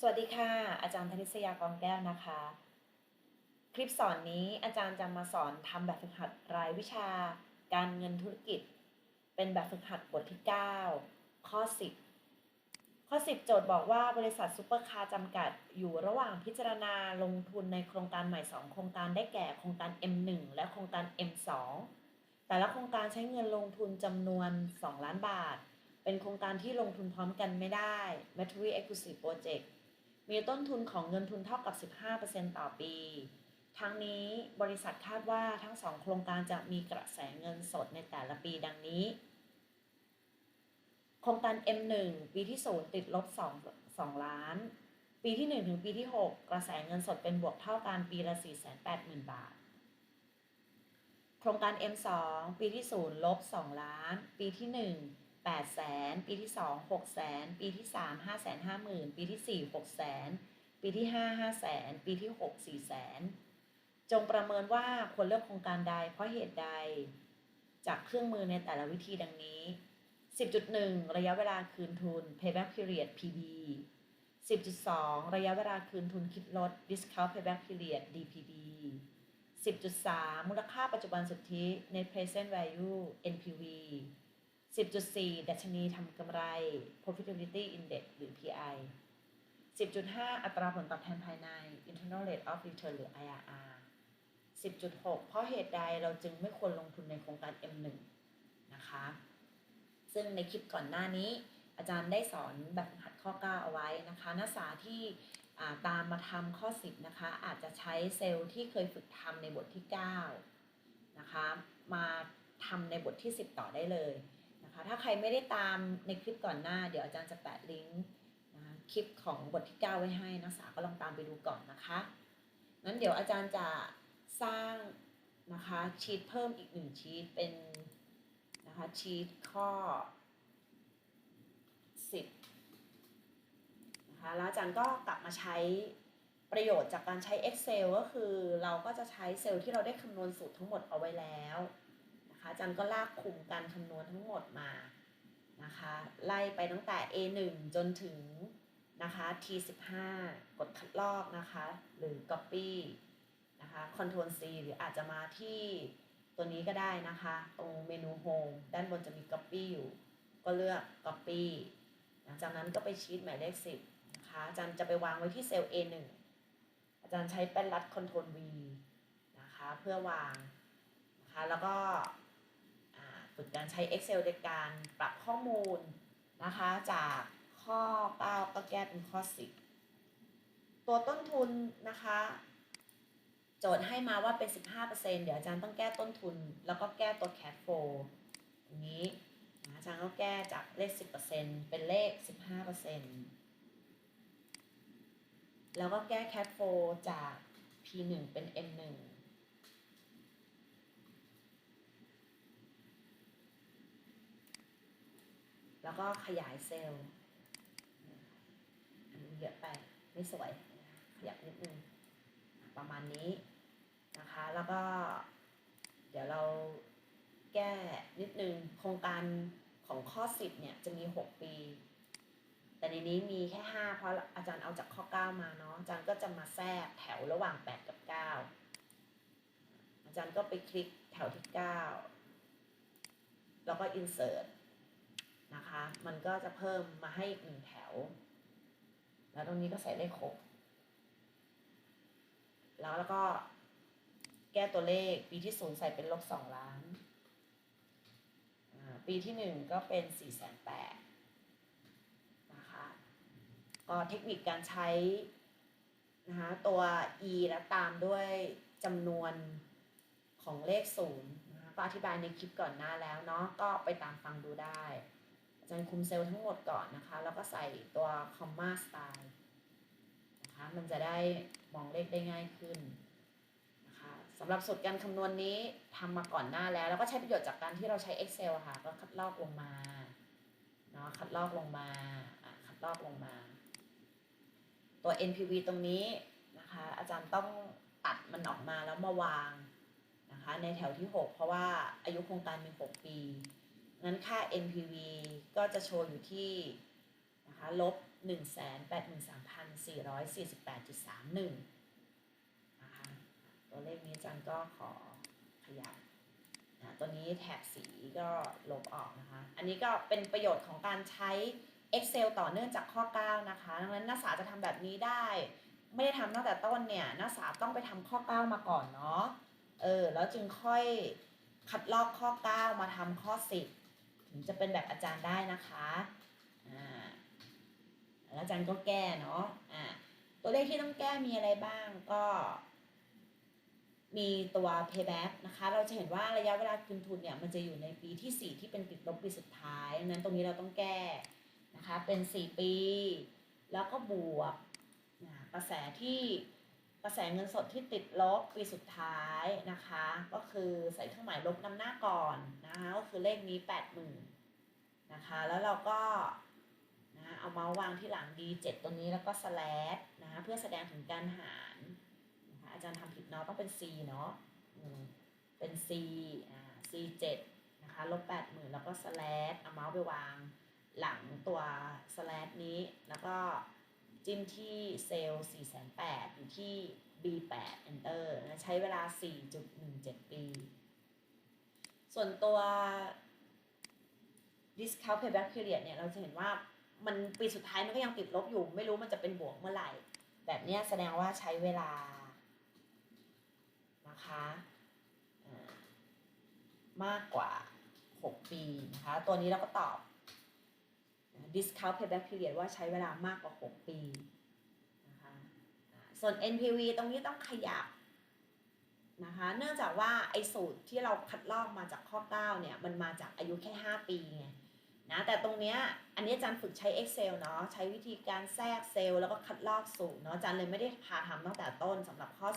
สวัสดีค่ะ อาจารย์ธนิสยากองแก้วนะคะ คลิปสอนนี้อาจารย์จะมาสอนทำแบบฝึกหัดรายวิชา การเงินธุรกิจ เป็นแบบฝึกหัดบทที่ 9 ข้อ 10 ข้อ 10 โจทย์บอกว่าบริษัทซูเปอร์คาร์จำกัดอยู่ระหว่างพิจารณาลงทุนในโครงการใหม่ 2 โครงการได้แก่โครงการ M1 และโครงการ M2 แต่ละโครงการใช้เงินลงทุนจำนวน 2 ล้านบาท เป็นโครงการที่ลงทุนพร้อมกันไม่ได้ Material Exclusive Project มีต้นทุนของเงินทุนเท่ากับ 15%ต่อปี ทั้งนี้บริษัทคาดว่าทั้งสองโครงการจะมีกระแสเงินสดในแต่ละปีดังนี้ โครงการ M1 ปีที่ 0 ติดลบ 2 2 ล้าน ปีที่ 1 ถึงปีที่ 6 กระแสเงินสดเป็นบวกเท่ากันปีละ 480,000 บาท โครงการ M2 ปีที่ 0 ลบ 2 ล้าน ปีที่ 1 8แสนปีที่2 6แสนปีที่3 5แสน5หมื่นปีที่4 6แสนปีที่5 5แสนปีที่6 4แสนจงประเมินว่าควรเลือกโครงการใดเพราะเหตุใด จากเครื่องมือในแต่ละวิธีดังนี้ 10.1 ระยะเวลาคืนทุน payback period PB 10.2 ระยะเวลาคืนทุนคิดลด discount payback period DPB 10.3 มูลค่าปัจจุบันสุทธิ net present value NPV 10.4 ดัชนีทำกำไร profitability index หรือ PI 10.5 อัตราผลตอบแทนภายใน internal rate of return หรือ IRR 10.6 เพราะเหตุใดเราจึงไม่ควรลงทุนในโครงการ M1 นะคะ ซึ่งในคลิปก่อนหน้านี้ อาจารย์ได้สอนแบบหัดข้อ 9 เอาไว้นะคะนักศึกษาที่ตามมาทำข้อ 10 นะคะ อาจจะใช้เซลล์ที่เคยฝึกทำในบทที่ 9 นะคะ มาทำในบทที่ 10 ต่อได้เลย นะคะถ้าใครไม่ได้ตามในคลิปก่อนหน้า เดี๋ยวอาจารย์จะแปะลิงก์นะคะคลิปของบทที่ 9 ไว้ให้นักศึกษาก็ลองตามไปดูก่อนนะคะงั้นเดี๋ยวอาจารย์จะสร้างนะคะชีตเพิ่มอีกหนึ่งชีตเป็นนะคะชีตข้อ 10นะคะแล้วอาจารย์ก็กลับมาใช้ประโยชน์จากการใช้ Excel ก็คือเราก็จะใช้เซลล์ที่เราได้คำนวณสูตรทั้งหมดเอาไว้แล้ว นะคะอาจารย์ก็ลากคุมการคำนวณทั้งหมดมานะคะไล่ไปตั้งแต่ A1 จนถึงนะคะ T15 กดคัดลอกนะคะหรือ Copy นะคะ Ctrl C หรืออาจจะมาที่ตัวนี้ก็ได้นะคะตรงเมนู Home ด้านบนจะมี Copy อยู่ ก็เลือก Copy หลังจากนั้นก็ไปชีตหมายเลข 10นะคะอาจารย์จะไปวางไว้ที่เซลล์ A1 อาจารย์ใช้แป้นรัด Ctrl V นะคะเพื่อวางนะคะแล้วก็ ฝึกการใช้ Excel ในการปรับข้อมูลนะคะ จากข้อ 9 ก็แก้เป็นข้อ 10 ตัวต้นทุนนะคะ โจทย์ให้มาว่าเป็น 15%เดี๋ยวอาจารย์ต้องแก้ต้นทุน แล้วก็แก้ตัว cash flow อย่างนี้อาจารย์ก็แก้จากเลข 10%เป็นเลข 15%แล้วก็แก้ cash flow จาก P1 เป็น M1 แล้วก็ขยายเซลล์เยอะไปไม่สวยขยับนิดนึงประมาณนี้นะคะ แล้วก็ เดี๋ยวเราแก้นิดนึงโครงการของข้อ 10 เนี่ยจะมี 6 ปี แต่ในนี้มีแค่ 5 เพราะอาจารย์เอาจากข้อ 9 มาเนาะอาจารย์ก็จะมาแทรกแถวระหว่าง 8 กับ 9 อาจารย์ก็ไปคลิกแถวที่ 9 แล้วก็ insert นะคะ มันก็จะเพิ่มมาให้อีกหนึ่งแถว แล้วตรงนี้ก็ใส่เลข6แล้วแล้วก็แก้ตัวเลขปีที่ศูนย์ใส่เป็นลบสองล้าน ปีที่หนึ่งก็เป็นสี่แสนแปดนะคะก็เทคนิคการใช้นะคะตัว e แล้วตามด้วยจำนวนของเลขศูนย์นะคะก็อธิบายในคลิปก่อนหน้าแล้วเนาะก็ไปตามฟังดูได้ จารย์คุมเซลล์ทั้งหมดก่อนนะคะ แล้วก็ใส่ตัว comma style นะคะมันจะได้มองเลขได้ง่ายขึ้นนะคะสำหรับสูตรการคำนวณนี้ทำมาก่อนหน้าแล้ว แล้วก็ใช้ประโยชน์จากการที่เราใช้ Excel ค่ะ ก็คัดลอกลงมาเนาะคัดลอกลงมาคัดลอกลงมา ตัว NPV ตรงนี้นะคะอาจารย์ต้องตัดมันออกมาแล้วมาวางนะคะในแถวที่ 6 เพราะว่าอายุโครงการมี 6 ปี งั้นค่า NPV ก็จะโชว์อยู่ที่นะคะลบ 183,448.31นะคะตัวเลขนี้จันก็ขอขยับนะตัวนี้แถบสีก็ลบออกนะคะ อันนี้ก็เป็นประโยชน์ของการใช้ Excel ต่อเนื่องจากข้อ 9 นะคะ ดังนั้นนักศึกษาจะทำแบบนี้ได้ ไม่ได้ทำตั้งแต่ต้นเนี่ย นักศึกษาต้องไปทำข้อ 9 มาก่อนเนาะ เออ แล้วจึงค่อยคัดลอกข้อ 9 มาทำข้อ 10 ถึงจะเป็นแบบอาจารย์ได้นะคะอ่าแล้วอาจารย์ก็แก้เนาะอ่าตัวเลขที่ต้องแก้มีอะไรบ้างก็ มีตัว payback นะคะ เราจะเห็นว่าระยะเวลาคืนทุนเนี่ยมันจะอยู่ในปีที่ 4 ที่เป็นติดลบปีสุดท้ายนั้นตรงนี้เราต้องแก้นะคะเป็น 4 ปี แล้วก็บวกกระแสที่ ระแสเงินสดที่ติดลบปีสุดท้ายนะคะ ก็คือใส่เครื่องหมายลบนำหน้าก่อนนะคะก็คือเลขนี้80,000นนะคะแล้วเราก็นะเอาเมาส์วางที่หลัง D7 ตรงนี้แล้วก็ slash นะคะเพื่อแสดงถึงการหารนะคะอาจารย์ทำผิดเนาะต้องเป็น C เนาะเป็น C อ่า C7 นะคะลบ80,000แล้วก็ slash เอาเมาส์ไปวางหลังตัว slash นี้แล้วก็ จิ้มที่เซลล์4,800อยู่ที่ B8 enter นะใช้เวลา 4.17 ปี ส่วนตัว discount payback period เนี่ยเราจะเห็นว่ามันปีสุดท้ายมันก็ยังติดลบอยู่ ไม่รู้มันจะเป็นบวกเมื่อไหร่ แบบนี้แสดงว่าใช้เวลานะคะมากกว่า 6 ปีนะคะ ตัวนี้เราก็ตอบ discount payback period ว่าใช้เวลามากกว่า 6 ปีนะคะส่วน NPV ตรงนี้ต้องขยับนะคะเนื่องจากว่าไอ้สูตรที่เราคัดลอกมาจากข้อ 9 เนี่ย มันมาจากอายุแค่ 5 ปีไงนะแต่ตรงเนี้ยอันนี้อาจารย์ฝึกใช้ Excel เนาะใช้วิธีการแทรกเซลล์แล้วก็คัดลอกสูตรเนาะอาจารย์เลยไม่ได้พาทำตั้งแต่ต้นสำหรับข้อ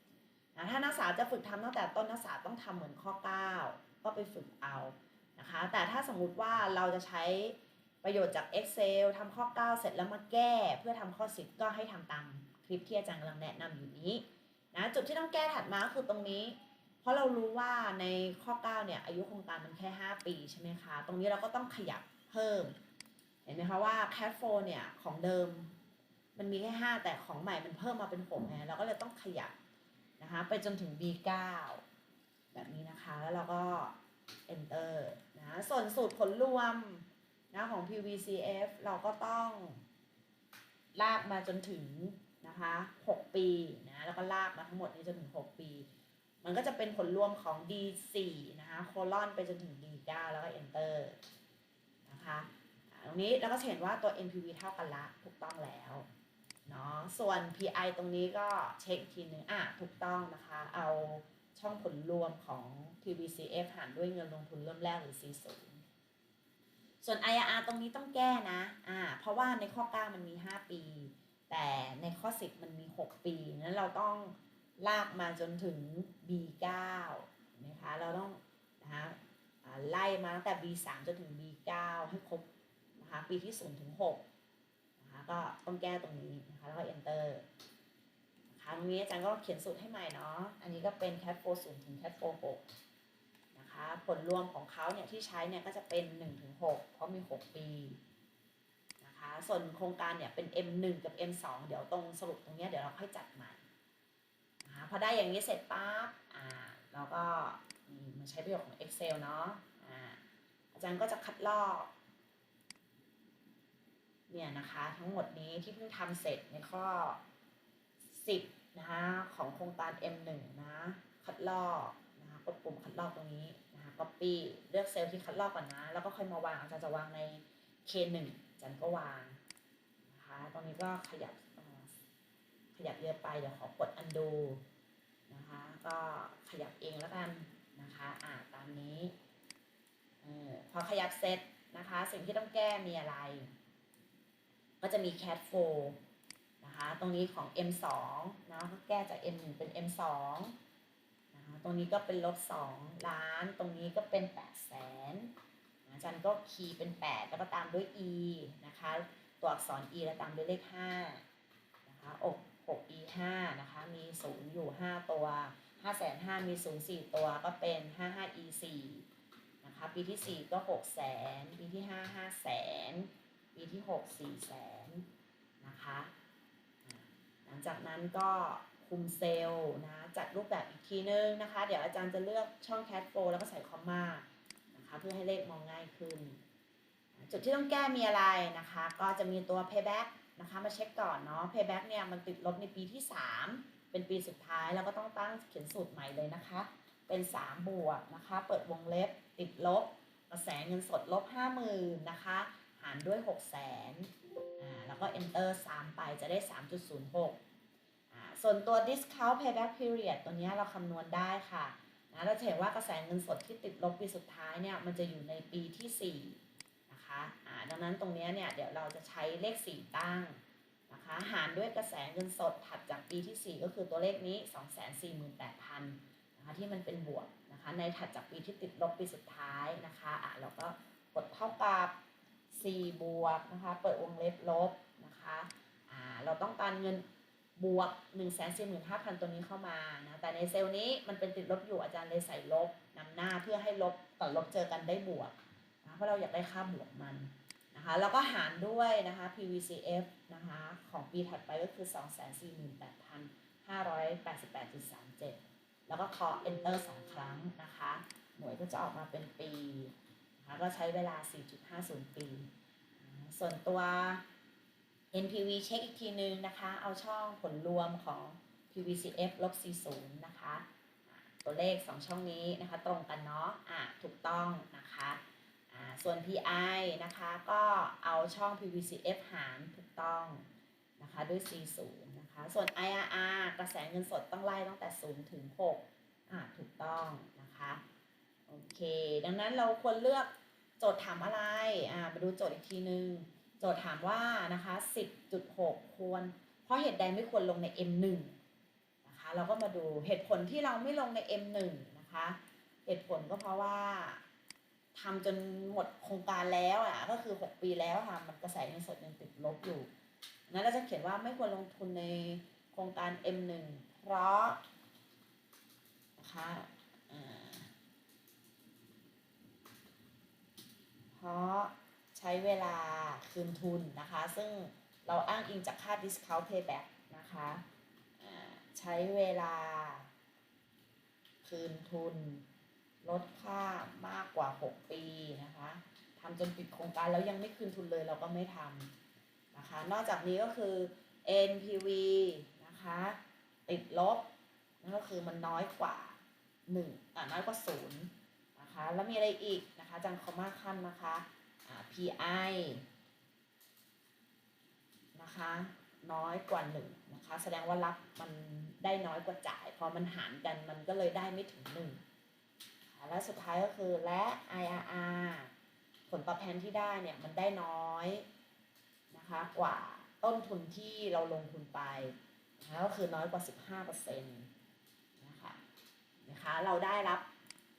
10นะถ้านักศึกษาจะฝึกทำตั้งแต่ต้นนักศึกษาต้องทำเหมือนข้อ 9 ก็ไปฝึกเอานะคะแต่ถ้าสมมุติว่าเราจะใช้ ประโยชน์จาก Excel ทำข้อ 9 เสร็จแล้วมาแก้ เพื่อทำข้อ 10 ก็ให้ทำตามคลิปที่อาจารย์กำลังแนะนำอยู่นี้นะจุดที่ต้องแก้ถัดมาก็คือตรงนี้ เพราะเรารู้ว่าในข้อ 9 เนี่ย อายุโครงการมันแค่ 5 ปีใช่ไหมคะ ตรงนี้เราก็ต้องขยับเพิ่ม เห็นไหมคะว่า cash flow เนี่ยของเดิมมันมีแค่ 5 แต่ของใหม่มันเพิ่มมาเป็น6ไงเราก็เลยต้องขยับนะคะไปจนถึง B9 แบบนี้นะคะ แล้วเราก็ enter นะส่วนสูตรผลรวม นะของ PVCF เราก็ต้อง ลากมาจนถึงนะคะ6ปีนะแล้วก็ลากมาทั้งหมดนี้จนถึง 6 ปี มันก็จะเป็นผลรวมของ D4 นะคะโคลอนไปจนถึง D9 แล้วก็ enter นะคะตรงนี้เราก็เห็นว่าตัว NPV เท่ากันละถูกต้องแล้วเนาะส่วน PI ตรงนี้ก็เช็คทีนึงอะถูกต้องนะคะ เอาช่องผลรวมของ PVCF หารด้วยเงินลงทุนเริ่มแรกหรือ C0 ส่วน IRR ตรงนี้ต้องแก้นะอ่าเพราะว่าในข้อ 9 มันมี 5 ปี แต่ในข้อ 10 มันมี 6 ปีนั้นเราต้องลากมาจนถึง B9 นะคะเราต้องนะคะไล่มาตั้งแต่ B3 จนถึง B9 ให้ครบนะคะปีที่0ถึง6นะคะก็ต้องแก้ตรงนี้นะคะแล้วก็ enter นะคะตรงนี้อาจารย์ก็เขียนสูตรให้ใหม่เนาะอันนี้ก็เป็น cat 4 0ถึง cat 4 6 นะคะ ผลรวมของเขาเนี่ยที่ใช้เนี่ยก็จะเป็น1-6เพราะมี 6 ปีนะคะส่วนโครงการเนี่ยเป็น M1 กับ M2 เดี๋ยวตรงสรุปตรงนี้เดี๋ยวเราค่อยจัดใหม่นะคะพอได้อย่างนี้เสร็จปั๊บอ่าเราก็มาใช้ประโยชน์ของ Excel เนาะอ่าอาจารย์ก็จะคัดลอกเนี่ยนะคะทั้งหมดนี้ที่เพิ่งทำเสร็จในข้อ 10นะคะของโครงการ M1 นะคัดลอกนะคะกดปุ่มคัดลอกตรงนี้ copy เลือกเซลล์ที่คัดลอกก่อนนะ แล้วก็ค่อยมาวางอาจารย์จะวางใน K1 อาจารย์ก็วางนะคะตรงนี้ก็ขยับขยับเยอะไปเดี๋ยวขอกด undo นะคะก็ขยับเองแล้วกันนะคะอ่าตามนี้ออพอขยับเสร็จนะคะ สิ่งที่ต้องแก้มีอะไร ก็จะมี cat 4นะคะ ตรงนี้ของ M2 นะก็แก้จาก M1 เป็น M2 ตรงนี้ก็เป็นลบ2ล้าน ตรงนี้ก็เป็น8แสนอาจารย์ก็คีย์เป็น 8 แล้วก็ตามด้วย E นะคะ ตัวอักษร E แล้วตามด้วยเลข5นะคะอก6 E 5นะคะ มี 0 อยู่ 5 ตัว5แสน5มี0 4 ตัวก็เป็น 55 E 4นะคะ ปีที่ 4 ก็6แสนปีที่ 5 5แสนปีที่หกสี่แสนนะคะ หลังจากนั้นก็ คุมเซลล์นะจัดรูปแบบอีกทีนึงนะคะ เดี๋ยวอาจารย์จะเลือกช่อง cat flow แล้วก็ใส่คอมมานะคะเพื่อให้เลขมองง่ายขึ้น จุดที่ต้องแก้มีอะไรนะคะ ก็จะมีตัว payback นะคะมาเช็คก่อนเนาะ payback เนี่ยมันติดลบในปีที่ 3 เป็นปีสุดท้ายแล้วก็ต้องตั้งเขียนสูตรใหม่เลยนะคะ เป็น 3 บวกนะคะ เปิดวงเล็บ ติดลบ กระแสเงินสดลบ 50,000นะคะ หารด้วย 6 0 0 0 0อ่าแล้วก็ enter 3 ไปจะได้ 3.06 ส่วนตัว discount payback period ตัวนี้เราคำนวณได้ค่ะนะเราจะเห็นว่ากระแสเงินสดที่ติดลบปีสุดท้ายเนี่ยมันจะอยู่ในปีที่4นะคะอ่าดังนั้นตรงนี้เนี่ยเดี๋ยวเราจะใช้เลข 4 ตั้งนะคะหารด้วยกระแสเงินสดถัดจากปีที่ 4 ก็คือตัวเลขนี้ 248,000นะคะที่มันเป็นบวกนะคะในถัดจากปีที่ติดลบปีสุดท้ายนะคะอะเราก็กดเท่ากับ4บวกนะคะเปิดวงเล็บลบนะคะอ่าเราต้องการเงิน บวก 145,000 ตัวนี้เข้ามานะแต่ในเซลล์นี้มันเป็นติดลบอยู่อาจารย์เลยใส่ลบนำหน้าเพื่อให้ลบกับลบเจอกันได้บวกนะเพราะเราอยากได้ค่าบวกมันนะคะแล้วก็หารด้วยนะคะ PVCF นะคะของปีถัดไปก็คือ 248,588.37 แล้วก็เคาะ enter 2 ครั้งนะคะ หน่วยก็จะออกมาเป็นปีนะคะก็ใช้เวลา 4.50 ปีอ่าส่วนตัว NPV เช็คอีกทีนึงนะคะ เอาช่องผลรวมของ PVCF ลบ40นะคะ ตัวเลข 2 ช่องนี้นะคะตรงกันเนาะอะถูกต้องนะคะอ่าส่วน PI นะคะก็เอาช่อง PVCF หารถูกต้องนะคะด้วย C0 นะคะ ส่วน IRR กระแสเงินสดต้องไล่ตั้งแต่ 0 ถึง6อ่าถูกต้องนะคะโอเค ดังนั้นเราควรเลือกโจทย์ถามอะไรอ่ามาดูโจทย์อีกทีนึง จทย์ถามว่านะคะ 10.6 ควร เพราะเหตุใดไม่ควรลงใน M1 นะคะ เราก็มาดูเหตุผลที่เราไม่ลงใน M1 นะคะ เหตุผลก็เพราะว่าทำจนหมดโครงการแล้วอะก็คือ 6 ปีแล้วค่ะมันกระแสเงินสดยังติดลบอยู่นั้นเราจะเขียนว่าไม่ควรลงทุนในโครงการ M1 เพราะนะคะเพราะใช้เวลา คืนทุนนะคะ ซึ่งเราอ้างอิงจากค่า discount payback นะคะใช้เวลา คืนทุน ลดค่ามากกว่า 6 ปีนะคะทำจนปิดโครงการแล้วยังไม่คืนทุนเลยเราก็ไม่ทำนะคะ นอกจากนี้ก็คือ NPV นะคะ ติดลบนั่นก็คือมันน้อยกว่า1อ่าน้อยกว่า0นะคะ แล้วมีอะไรอีกนะคะจังคอมาขั้นนะคะ PI นะคะน้อยกว่า1นะคะแสดงว่ารับมันได้น้อยกว่าจ่าย พอมันหารกันมันก็เลยได้ไม่ถึง1และสุดท้ายก็คือและ IRR ผลตอบแทนที่ได้เนี่ยมันได้น้อยนะคะกว่าต้นทุนที่เราลงทุนไปนะคะก็คือน้อยกว่า 15%นะคะนะคะเราได้รับ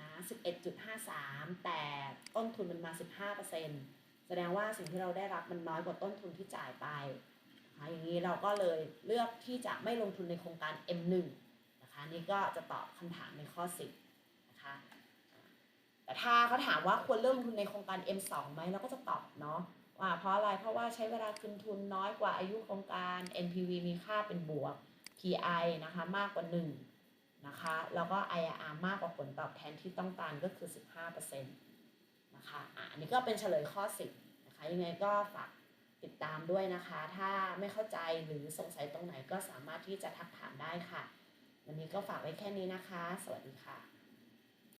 นะ11.53 แต่ต้นทุนมันมา 15%แสดงว่าสิ่งที่เราได้รับมันน้อยกว่าต้นทุนที่จ่ายไป นะคะอย่างนี้เราก็เลยเลือกที่จะไม่ลงทุนในโครงการ M1 นะคะนี่ก็จะตอบคำถามในข้อ 10นะคะแต่ถ้าเขาถามว่าควรเริ่มลงทุนในโครงการ M2 ไหมเราก็จะตอบเนาะว่าเพราะอะไรเพราะว่าใช้เวลาคืนทุนน้อยกว่าอายุโครงการ NPV มีค่าเป็นบวก PI นะคะมากกว่า 1 นะคะแล้วก็ IRR มากกว่าผลตอบแทนที่ต้องการก็คือ 15%นะคะอะอันนี้ก็เป็นเฉลยข้อ 10นะคะยังไงก็ฝาก ติดตามด้วยนะคะ ถ้าไม่เข้าใจหรือสงสัยตรงไหนก็สามารถที่จะทักถามได้ค่ะ วันนี้ก็ฝากไว้แค่นี้นะคะ สวัสดีค่ะ